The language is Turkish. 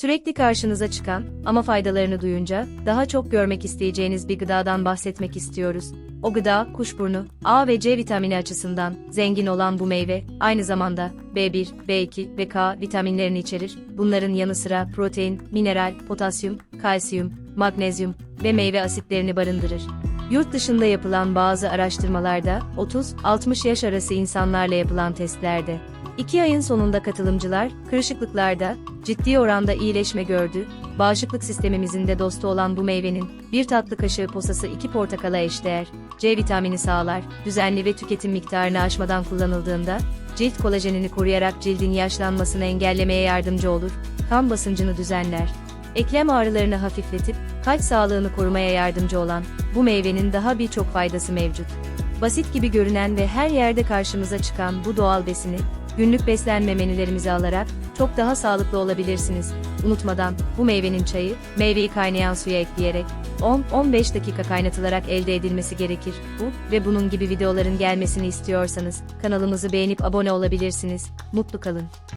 Sürekli karşınıza çıkan ama faydalarını duyunca daha çok görmek isteyeceğiniz bir gıdadan bahsetmek istiyoruz. O gıda kuşburnu, A ve C vitamini açısından zengin olan bu meyve aynı zamanda B1, B2 ve K vitaminlerini içerir. Bunların yanı sıra protein, mineral, potasyum, kalsiyum, magnezyum ve meyve asitlerini barındırır. Yurt dışında yapılan bazı araştırmalarda 30-60 yaş arası insanlarla yapılan testlerde 2 ayın sonunda katılımcılar kırışıklıklarda ciddi oranda iyileşme gördü. Bağışıklık sistemimizin de dostu olan bu meyvenin bir tatlı kaşığı posası 2 portakala eşdeğer. C vitamini sağlar. Düzenli ve tüketim miktarını aşmadan kullanıldığında cilt kolajenini koruyarak cildin yaşlanmasını engellemeye yardımcı olur. Kan basıncını düzenler. Eklem ağrılarını hafifletip kalp sağlığını korumaya yardımcı olan bu meyvenin daha birçok faydası mevcut. Basit gibi görünen ve her yerde karşımıza çıkan bu doğal besini günlük beslenme menülerimize alarak çok daha sağlıklı olabilirsiniz. Unutmadan bu meyvenin çayı, meyveyi kaynayan suya ekleyerek 10-15 dakika kaynatılarak elde edilmesi gerekir. Bu ve bunun gibi videoların gelmesini istiyorsanız kanalımızı beğenip abone olabilirsiniz. Mutlu kalın.